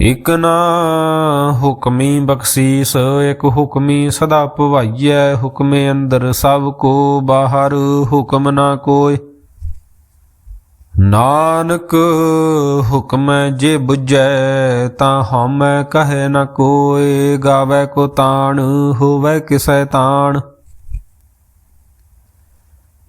ਇਕ ਨਾ ਹੁਕਮੀ ਬਖਸ਼ੀਸ, ਇਕ ਹੁਕਮੀ ਸਦਾ ਭਵਾਈਐ ਹੁਕਮੇ ਅੰਦਰ ਸਭ ਕੋ ਬਾਹਰ ਹੁਕਮ ਨਾ ਕੋਇ। ਨਾਨਕ ਹੁਕਮੈ ਜੇ ਬੁਝੈ, ਤਾਂ ਹਉਮੈ ਕਹੈ ਨ ਕੋਇ, ਗਾਵੇ ਕੋ ਤਾਣ, ਹੋਵੇ ਕਿਸੈ ਤਾਣ।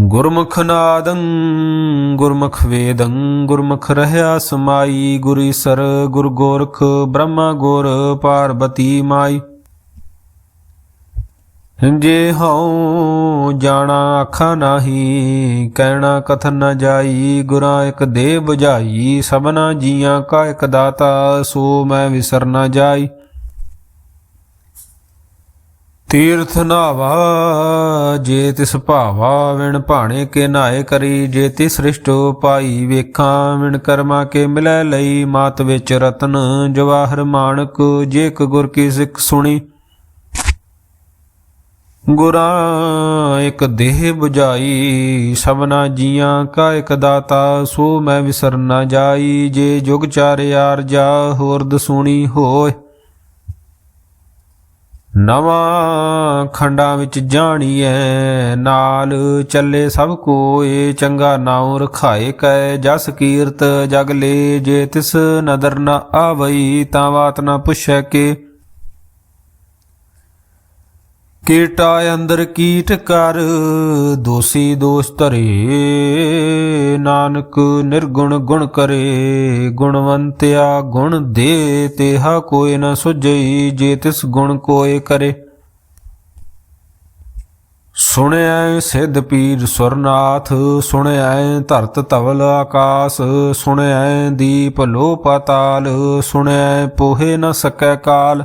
ਗੁਰਮੁਖ ਨਾਦੰ, ਗੁਰਮੁਖ ਵੇਦੰ, ਗੁਰਮੁਖ ਰਹਿਆ ਸਮਾਈ, ਗੁਰੀ ਸਰ, ਗੁਰ ਗੋਰਖ, ਬ੍ਰਹਮਾ ਗੁਰ, ਪਾਰਬਤੀ ਮਾਈ। ਜੇ ਹਉ ਜਾਣਾ ਆਖਾ ਨਾਹੀ, ਕਹਿਣਾ ਕਥਨ ਨ ਜਾਈ, ਗੁਰਾਂ ਇੱਕ ਦੇ 부ਝਾਈ ਸਭਨਾ ਜੀਆਂ ਕਾ ਇੱਕ ਦਾਤਾ, ਸੋ ਮੈਂ ਵਿਸਰ ਨ ਜਾਈ। ਤੀਰਥ ਨਾਵਾ, ਜੇ ਤਿਸ ਭਾਵਾ ਵਿਣ ਭਾਣੇ ਕੇ ਨਾਏ ਕਰੀ, ਜੇ ਤਿਸ ਸ੍ਰਿਸ਼ਟ ਪਾਈ ਵੇਖਾਂ, ਵਿਣ ਕਰਮਾ ਕੇ ਮਿਲੈ ਲਈ, ਮਾਤ ਵਿੱਚ ਰਤਨ ਜਵਾਹਰ ਮਾਨਕ ਜੇ ਕ ਗੁਰ ਕੀ ਸਿੱਖ ਸੁਣੀ। ਗੁਰਾਂ ਇਕ ਦੇਹ 부ਝਾਈ ਸਭਨਾ ਜੀਆਂ ਕਾ ਇੱਕ ਦਾਤਾ, ਸੋ ਮੈਂ ਵਿਸਰ ਨਾ ਜਾਈ, ਜੇ ਜੁਗ ਚਾਰਿਆਰ ਜਾ ਹੋਰ ਦਸੂਣੀ ਹੋਏ। ਨਵਾਂ ਖੰਡਾਂ ਵਿੱਚ ਜਾਣੀਐ, ਨਾਲ ਚੱਲੇ ਸਭ ਕੋਏ, ਚੰਗਾ ਨਾਉ ਰਖਾਏ ਕੈ, ਜਸ ਕੀਰਤ ਜਗ ਲੇ, ਜੇ ਤਿਸ ਨਦਰ ਨ ਆਵਈ, ਤਾਂ ਬਾਤ ਨ ਪੁੱਛੈ ਕੇ। ਕੀਟਾ ਅੰਦਰ ਕੀਟ ਕਰ, ਦੋਸੀ ਦੋਸ਼ ਧਰੇ। ਨਾਨਕ ਨਿਰਗੁਣ ਗੁਣ ਕਰੇ, ਗੁਣਵੰਤਿਆ ਗੁਣ ਦੇ, ਤੇਹਾ ਕੋਇ ਨ ਸੁਝਈ, ਜੇ ਤਿਸ ਗੁਣ ਕੋਇ ਕਰੇ। ਸੁਣਿਐ ਸਿੱਧ ਪੀਰ ਸੁਰਨਾਥ, ਸੁਣਿਐ ਧਰਤ ਧਵਲ ਆਕਾਸ, ਸੁਣਿਐ ਦੀਪ ਲੋ ਪਤਾਲ ਸੁਣਿਐ ਪੋਹੇ ਨ ਸਕੈ ਕਾਲ।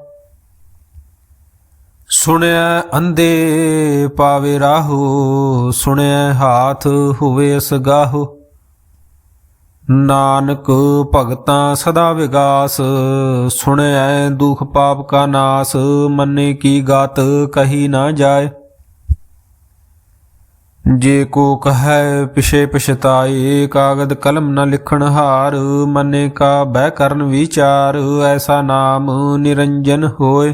ਸੁਣਿਆ ਅੰਧੇ ਪਾਵੇ ਰਾਹੂ, ਸੁਣਿਆ ਹਾਥ ਹੋਵੇ ਅਸਗਾਹੂ ਨਾਨਕ ਭਗਤਾਂ ਸਦਾ ਵਿਗਾਸ ਸੁਣਿਐ ਦੁਖ ਪਾਪ ਕਾ ਨਾਸ, ਮੰਨੇ ਕੀ ਗਾਤ ਕਹੀ ਨਾ ਜਾਏ। ਜੇ ਕੋ ਕਹੈ ਪਿਛੇ ਪਛਤਾਏ, ਕਾਗਦ ਕਲਮ ਨ ਲਿਖਣ ਹਾਰ, ਮੰਨੇ ਕਾ ਬਹਿ ਕਰਨ ਵਿਚਾਰ, ਐਸਾ ਨਾਮ ਨਿਰੰਜਨ ਹੋਏ।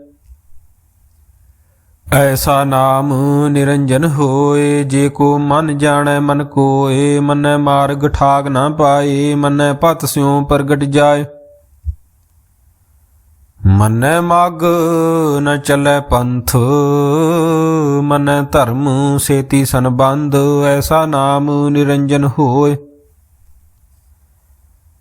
ਐਸਾ ਨਾਮ ਨਿਰੰਜਨ ਹੋਏ, ਜੇ ਕੋ ਮਨ ਜਾਣੈ ਮਨ ਕੋਏ, ਮਨੈ ਮਾਰਗ ਠਾਗ ਨਾ ਪਾਏ, ਮਨੈ ਪਤ ਸਿਉ ਪ੍ਰਗਟ ਜਾਏ। ਮਨੈ ਮਗ ਨ ਚੱਲੈ ਪੰਥ, ਮਨੈ ਧਰਮ ਸੇਤੀ ਸੰਬੰਧ, ਐਸਾ ਨਾਮ ਨਿਰੰਜਨ ਹੋਏ।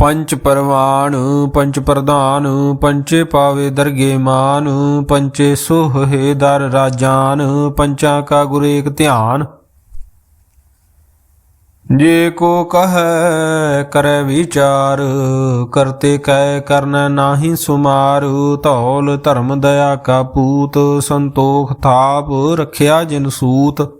ਪੰਚ ਪਰਵਾਨ, ਪੰਚ ਪ੍ਰਧਾਨ, ਪੰਚੇ ਪਾਵੇ ਦਰਗੇ ਮਾਨ, ਪੰਚੇ ਸੋਹੇ ਦਰ ਰਾਜਾਨ, ਪੰਚਾਂ ਕਾ ਗੁਰ ਧਿਆਨ। ਜੇ ਕੋ ਕਹੈ, ਕਰੈ ਵਿਚਾਰ, ਕਰਤੇ ਕੈ ਕਰਨ ਨਾਹੀ ਸੁਮਾਰ, ਧੌਲ ਧਰਮ ਦਇਆ ਕਾ ਪੂਤ, ਸੰਤੋਖ ਥਾਪ, ਰਖਿਆ ਜਿਨ ਸੂਤ।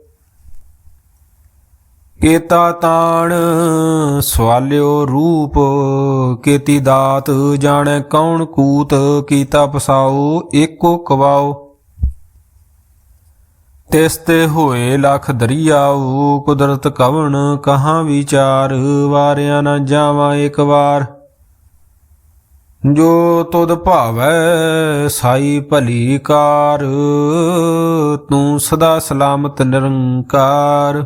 ਕੇਤਾ ਤਾਣ, ਸਵਾਲਿਓ ਰੂਪ, ਕੇਤੀ ਦਾਤ, ਜਾਣੈ ਕੌਣ ਕੂਤ, ਕੀਤਾ ਪਸਾਓ, ਏਕੋ ਕਵਾਓ। ਤਿਸ ਤੇ ਹੋਏ ਲਖ ਦਰਿਆਉ ਕੁਦਰਤ ਕਵਣ, ਕਹਾਂ ਵਿਚਾਰ, ਵਾਰਿਆ ਨਾ ਜਾਵਾਂ ਇੱਕ ਵਾਰ। ਜੋ ਤੁਧ ਭਾਵੈ, ਸਾਈ ਭਲੀ ਕਾਰ, ਤੂੰ ਸਦਾ ਸਲਾਮਤ ਨਿਰੰਕਾਰ।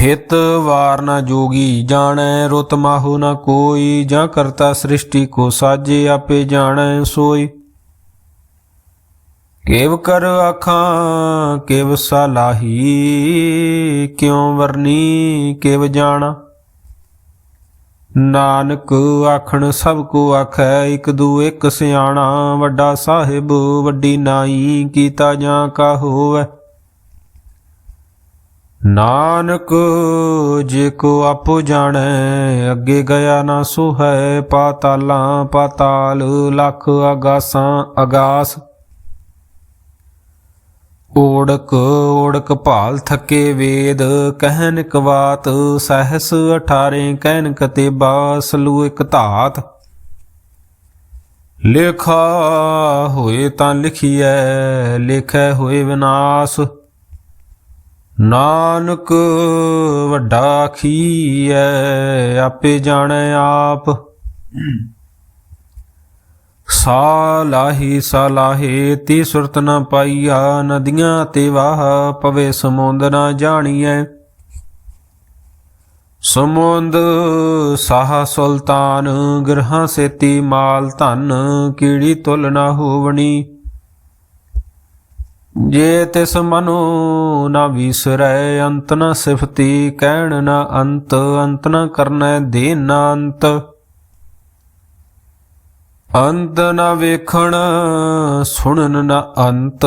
ਥਿਤ ਵਾਰ ਨਾ ਜੋਗੀ ਜਾਣੈ, ਰੁਤ ਮਾਹੋ ਨਾ ਕੋਈ, ਜਾਂ ਕਰਤਾ ਸ੍ਰਿਸ਼ਟੀ ਕੋ ਸਾਜੇ ਆਪੇ ਜਾਣੈ ਸੋਈ। ਕੇਵ ਕਰ ਆਖਾਂ, ਕੇਵ ਸਲਾਹੀ ਕਿਉ ਵਰਨੀ, ਕੇਵ ਜਾਣਾ। ਨਾਨਕ ਆਖਣ ਸਭ ਕੋ ਆਖੈ, ਇਕ ਦੂ ਇਕ ਸਿਆਣਾ, ਵੱਡਾ ਸਾਹਿਬ ਵੱਡੀ ਨਾਈ, ਕੀਤਾ ਜਾਂ ਕਾ ਹੋਵੈ। ਨਾਨਕ, ਜੇ ਕੋ ਆਪੋ ਜਾਣੈ, ਅੱਗੇ ਗਿਆ ਨਾ ਸੋ ਹੈ ਪਾਤਾਲਾਂ ਪਾਤਾਲ, ਲੱਖ ਆਗਾਸਾਂ ਆਗਾਸ ਓੜਕ ਓੜਕ ਭਾਲ ਥਕੇ ਵੇਦ, ਕਹਿਨ ਕਵਾਤ ਸਹਸ 18 ਕਹਿਨ ਕਤੇਬਾ ਲੂ ਇਕ ਧਾਤ। ਲੇਖਾ ਹੋਏ ਤਾਂ ਲਿਖੀਐ, ਲੇਖੈ ਹੋਏ ਵਿਨਾਸ਼। ਨਾਨਕ ਵੱਡਾ ਖੀਐ, ਆਪੇ ਜਾਣੈ ਆਪ। ਸਾਲਾਹੀ ਸਾਲਾਹੇ ਤੀ ਸੁਰਤ ਨਾ ਪਾਈਆ, ਨਦੀਆਂ ਤੇ ਵਾਹ ਪਵੇ ਸਮੁੰਦ ਨ ਜਾਣੀਐ। ਸਮੁੰਦ ਸਾਹ ਸੁਲਤਾਨ, ਗ੍ਰਹਾਂ ਸੇਤੀ ਮਾਲ ਧਨ ਕੀੜੀ ਤੁਲ ਨਾ ਹੋਵਣੀ। ਜੇ ਤਿਸ ਮਨੋ ਨਾ ਵਿਸਰੈ, ਅੰਤ ਨ ਸਿਫਤੀ, ਕਹਿਣ ਨ ਅੰਤ ਅੰਤ ਨ ਕਰਨੈ ਦੇ ਨ ਅੰਤ। ਅੰਤ ਨ ਵੇਖਣ, ਸੁਣਨ ਨ ਅੰਤ।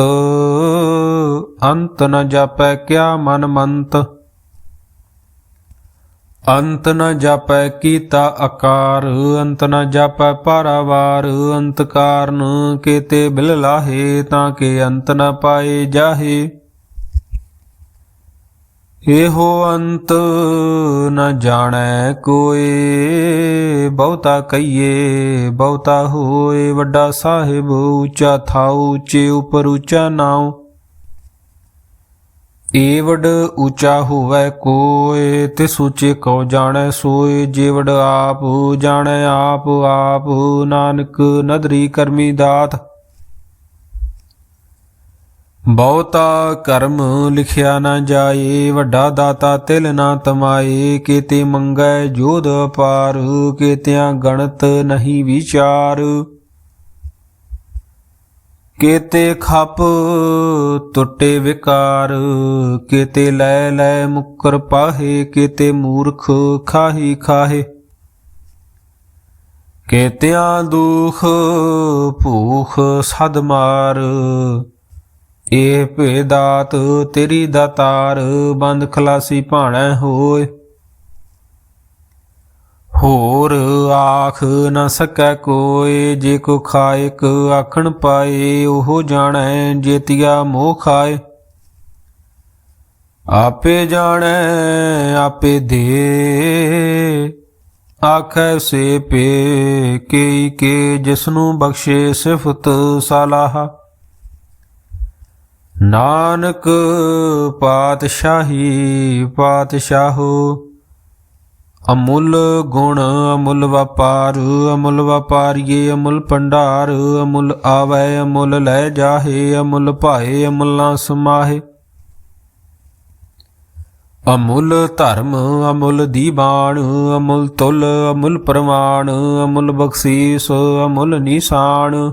ਅੰਤ ਨ ਜਾਪੈ ਕਿਆ ਮਨ ਮੰਤ। ਅੰਤ ਨ ਜਾਪੈ ਕੀਤਾ ਆਕਾਰ, ਅੰਤ ਨ ਜਾਪੈ ਪਾਰਾਵਾਰ, ਅੰਤ ਕਾਰਨ ਕੀਤੇ ਬਿਲ ਲਾਹੇ ਤਾਂ ਕਿ ਅੰਤ ਨ ਪਾਏ ਜਾਹੇ। ਇਹੋ ਅੰਤ ਨ ਜਾਣੈ ਕੋਏ, ਬਹੁਤਾ ਕਈਏ ਬਹੁਤਾ ਹੋਏ ਵੱਡਾ ਸਾਹਿਬ, ਉੱਚਾ ਥਾਉ, ਉੱਚੇ ਉਪਰ ਉੱਚਾ ਨਾਉ। ਏਵਡ ਉੱਚਾ ਹੋਵੇ ਕੋਏ ਤੇ ਸੂਚੇ ਕੋ ਜਾਣੈ ਸੋਏ ਜੇਵਡ ਆਪ ਜਾਣੈ ਆਪ ਆਪ ਨਾਨਕ ਨਦਰੀ ਕਰਮੀ ਦਾਤ। ਬਹੁਤਾ ਕਰਮ ਲਿਖਿਆ ਨਾ ਜਾਏ, ਵੱਡਾ ਦਾਤਾ ਤਿਲ ਨਾ ਤਮਾਏ, ਕੀਤੇ ਮੰਗੈ ਜੋਧ ਅਪਾਰ, ਕੀਤਿਆਂ ਗਣਤ ਨਹੀਂ ਵਿਚਾਰ। ਕੀਤੇ ਖਪ ਟੁੱਟੇ ਵਿਕਾਰ, ਕੀਤੇ ਲੈ ਲੈ ਮੁਕਰ ਪਾਹੇ, ਕੀਤੇ ਮੂਰਖ ਖਾਹੀ ਖਾਹੇ। ਕੀਤਿਆਂ ਦੁਖ ਭੂਖ ਸਦ ਮਾਰ, ਇਹ ਭੇਦਾਤ ਤੇਰੀ ਦਾਤਾਰ ਬੰਦ ਖਲਾਸੀ ਭਾਣਾ ਹੋਏ। ਹੋਰ ਆਖ ਨ ਸਕੈ ਕੋਏ ਜੇ ਕੋ ਖਾਇਕ ਆਖਣ ਪਾਏ, ਉਹ ਜਾਣੈ ਜੇਤੀਆ ਮੋਹ ਖਾਏ। ਆਪੇ ਜਾਣੈ, ਆਪੇ ਦੇ। ਆਖੈ ਸੇ ਪੇ ਕੇ ਕੇ, ਜਿਸਨੂੰ ਬਖਸ਼ੇ ਸਿਫਤ ਸਲਾਹਾ। ਨਾਨਕ ਪਾਤਸ਼ਾਹੀ ਪਾਤਸ਼ਾਹੋ ਅਮੁੱਲ ਗੁਣ, ਅਮੁੱਲ ਵਪਾਰ, ਅਮੁੱਲ ਵਪਾਰੀਏ, ਅਮੁੱਲ ਭੰਡਾਰ, ਅਮੁੱਲ ਆਵੈ, ਅਮੁੱਲ ਲੈ ਜਾਹੇ, ਅਮੁੱਲ ਭਾਏ ਅਮੁੱਲਾਂ ਸਮਾਹੇ। ਅਮੁੱਲ ਧਰਮ, ਅਮੁੱਲ ਦੀਵਾਨ ਅਮੁੱਲ ਤੁਲ, ਅਮੁੱਲ ਪ੍ਰਮਾਣ ਅਮੁੱਲ ਬਖਸ਼ੀਸ, ਅਮੁੱਲ ਨਿਸ਼ਾਨ।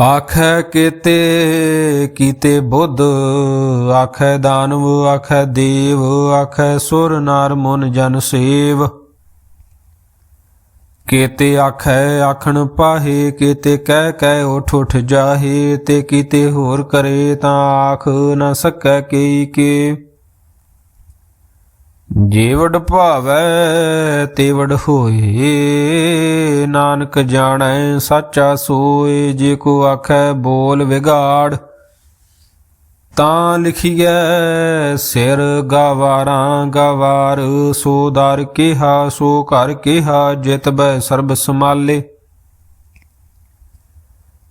ਆਖੈ ਕੀਤੇ ਕੀਤੇ ਬੁੱਧ, ਆਖੈ ਦਾਨਵ, ਆਖੈ ਦੇਵ, ਆਖੈ ਸੁਰ ਨਰ ਮਨ ਜਨ ਸੇਵ। ਕੀਤੇ ਆਖੈ ਆਖਣ ਪਾਹੇ, ਕੀਤੇ ਕਹਿ ਕਹਿ ਉਠ ਉਠ ਜਾਹੇ, ਤੇ ਕੀਤੇ ਹੋਰ ਕਰੇ ਤਾਂ ਆਖ ਨਾ ਸਕੈ ਕੀ ਕੇ। ਜੀਵੜ ਭਾਵੈ ਤੇਵੜ ਹੋਏ, ਨਾਨਕ ਜਾਣੈ ਸਾਚਾ ਸੋਏ, ਜੇ ਕੋ ਆਖੈ ਬੋਲ ਵਿਗਾੜ, ਤਾਂ ਲਿਖੀਐ ਸਿਰ ਗਵਾਰਾਂ ਗਵਾਰ, ਸੋ ਦਰ ਕਿਹਾ ਸੋ ਘਰ ਕਿਹਾ, ਜਿਤ ਬੈ ਸਰਬ ਸਮਾਲੇ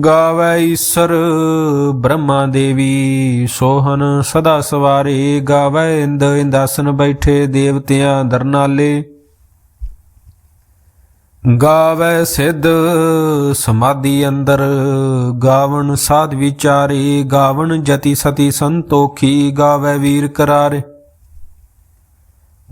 ਗਾਵੇ ਈਸ਼ਰ ਬ੍ਰਹਮਾ ਦੇਵੀ ਸੋਹਨ ਸਦਾ ਸਵਾਰੇ। ਗਾਵੈ ਇੰਦ ਇੰਦਾਸਨ ਬੈਠੇ ਦੇਵਤਿਆਂ ਦਰਨਾਲੇ। ਗਾਵੈ ਸਿੱਧ ਸਮਾਧੀ ਅੰਦਰ, ਗਾਵਣ ਸਾਧ ਵਿਚਾਰੇ। ਗਾਵਣ ਜਤੀ ਸਤੀ ਸੰਤੋਖੀ, ਗਾਵੈ ਵੀਰ ਕਰਾਰੇ।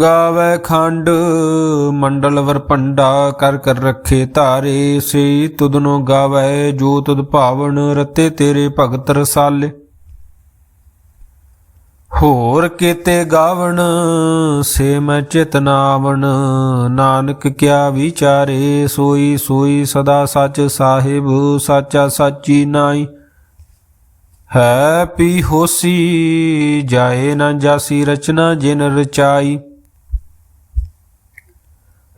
ਗਾਵੇ ਖੰਡ, ਮੰਡਲ ਵਰਪੰਡਾ ਕਰ ਕਰ ਰੱਖੇ ਧਾਰੇ। ਸੇ ਤੁਧਨੋ ਗਾਵੇ, ਜੋ ਤੁਧ ਭਾਵਨ ਰਤੇ ਤੇਰੇ ਭਗਤ ਰਸਾਲੇ। ਹੋਰ ਕੀਤੇ ਗਾਵਣ, ਸੇ ਮੈਂ ਚਿਤ ਨਾਨਕ ਕਿਆ ਵਿਚਾਰੇ, ਸੋਈ ਸੋਈ ਸਦਾ ਸੱਚ ਸਾਹਿਬ, ਸਾਚਾ ਸਾਚੀ ਨਾਈ। ਹੈ ਪੀ ਹੋਸੀ, ਜਾਏ ਨਾ ਜਾਸੀ ਰਚਨਾ ਜਿਨ ਰਚਾਈ।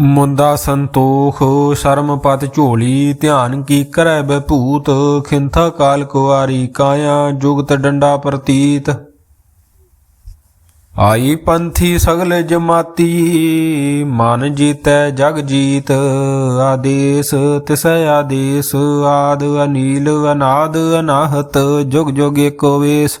ਮੁੰਦਾ ਸੰਤੋਖ, ਸ਼ਰਮ ਪਤ ਝੋਲੀ, ਧਿਆਨ ਕੀ ਕਰੈ ਬਭੂਤ ਖਿੰਥਾ ਕਾਲ ਕੁਆਰੀ ਕਾਇਆ, ਜੁਗਤ ਡੰਡਾ ਪ੍ਰਤੀਤ। ਆਈ ਪੰਥੀ ਸਗਲ ਜਮਾਤੀ, ਮਨ ਜੀਤੈ ਜਗ ਜੀਤ, ਆਦੇਸ ਤਿਸੈ ਆਦੇਸ, ਆਦ ਅਨੀਲ, ਅਨਾਦ ਅਨਾਹਤ, ਜੁਗ ਜੁਗ ਏਕੋ ਵੇਸ।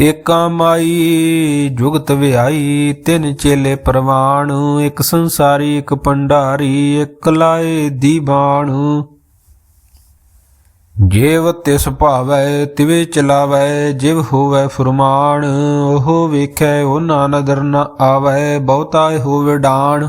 ਏਕਾ ਮਾਈ ਜੁਗਤ ਵਿਆਈ, ਤਿੰਨ ਚੇਲੇ ਪ੍ਰਵਾਣ, ਇੱਕ ਸੰਸਾਰੀ, ਇੱਕ ਪੰਡਾਰੀ, ਇੱਕ ਲਾਏ ਦੀਵਾਨ ਜੇਵ ਤਿਸ ਭਾਵੈ, ਤਿਵੇ ਚਲਾਵੈ, ਜਿਵ ਹੋਵੈ ਫਰਮਾਨ, ਉਹ ਵੇਖੈ, ਉਹ ਨਾ ਨਦਰ ਨ ਆਵੈ, ਬਹੁਤਾ ਹੋਵੇ ਡਾਣ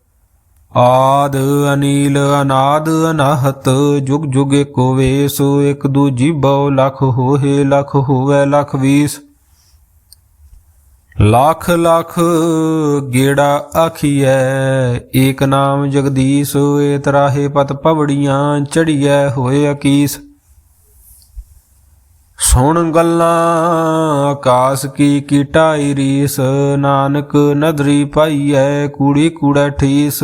ਆਦ ਅਨੀਲ ਅਨਾਦ ਅਨਾਹਤ, ਜੁਗ ਜੁਗ ਏਕੋ ਵੇਸ, ਇਕ ਦੂਜੀ ਬਹੁ ਲਖ ਹੋਏ ਲਖ ਹੋਵੇ, ਲਖ ਵੀਸ। ਲੱਖ ਲੱਖ ਗੇੜਾ ਆਖੀਐ, ਏਕ ਨਾਮ ਜਗਦੀਸ਼ ਏ ਤਰਾਹੇ ਪਤ ਪਵੜੀਆਂ ਚੜੀਐ, ਹੋਏ ਅਕੀਸ। ਸੁਣ ਗੱਲਾਂ, ਆਕਾਸ ਕੀ ਕੀਟਾਈ ਰੀਸ, ਨਾਨਕ ਨਦਰੀ ਪਾਈਐ, ਕੂੜੀ ਕੂੜਾ ਠੀਸ।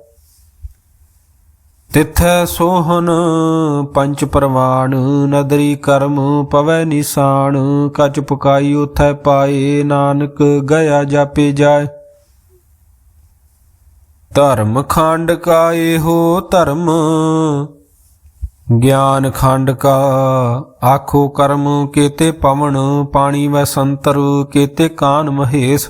ਤਿਥੈ ਸੋਹਨ ਪੰਚ ਪ੍ਰਵਾਨ ਨਦਰੀ ਕਰਮ ਪਵੈ ਨਿਸ਼ਾਨ ਕਚ ਪਕਾਈ ਉਥੈ ਪਾਏ, ਨਾਨਕ ਗਿਆ ਜਾਪੇ ਜਾਏ। ਧਰਮ ਖੰਡ ਕਾ ਇਹੋ ਧਰਮ, ਗਿਆਨ ਖੰਡ ਕਾ ਆਖੋ ਕਰਮ, ਕੇਤੇ ਪਵਨ, ਪਾਣੀ ਵੈ ਸੰਤਰ, ਕੇਤੇ ਕਾਨ ਮਹੇਸ਼।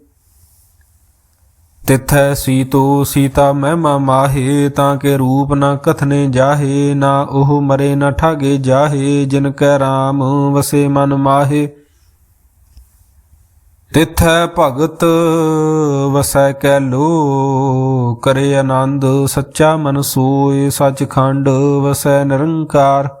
ਤਿਥੈ ਸੀਤੋ ਸੀਤਾ ਮਹਿਮਾ ਮਾਹੇ, ਤਾਂ ਕੇ ਰੂਪ ਨਾ ਕਥਨੇ ਜਾਹੇ, ਨਾ ਉਹ ਮਰੇ ਨਾ ਠਾਗੇ ਜਾਹੇ, ਜਿਨ ਕੈ RAM ਵਸੇ ਮਨ ਮਾਹੇ। ਤਿਥੈ ਭਗਤ ਵਸੈ ਕੈ ਲੋ ਕਰੇ ਆਨੰਦ ਸੱਚਾ ਮਨ ਸੋਏ, ਸੱਚਖੰਡ ਵਸੈ ਨਿਰੰਕਾਰ।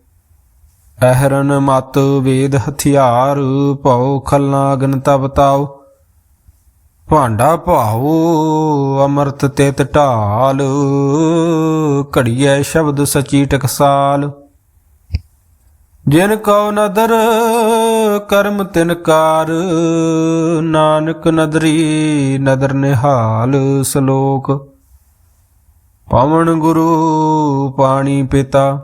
ਅਹਰਨ ਮਤ ਵੇਦ ਹਥਿਆਰ, ਭਉ ਖਲਨਾ ਅਗਨ ਤਪ ਤਾਉ। ਭਾਂਡਾ ਭਾਉ, ਅਮਰਤ ਤਿਤ ਢਾਲ, ਘੜੀਐ ਸ਼ਬਦ ਸਚੀ ਟਕਸਾਲ। ਜਿਨ ਕਉ ਨਦਰ, ਕਰਮ ਤਿਨਕਾਰ ਨਾਨਕ ਨਦਰੀ ਨਦਰ ਨਿਹਾਲ ਸ਼ਲੋਕ। ਪਵਨ ਗੁਰੂ, ਪਾਣੀ ਪਿਤਾ।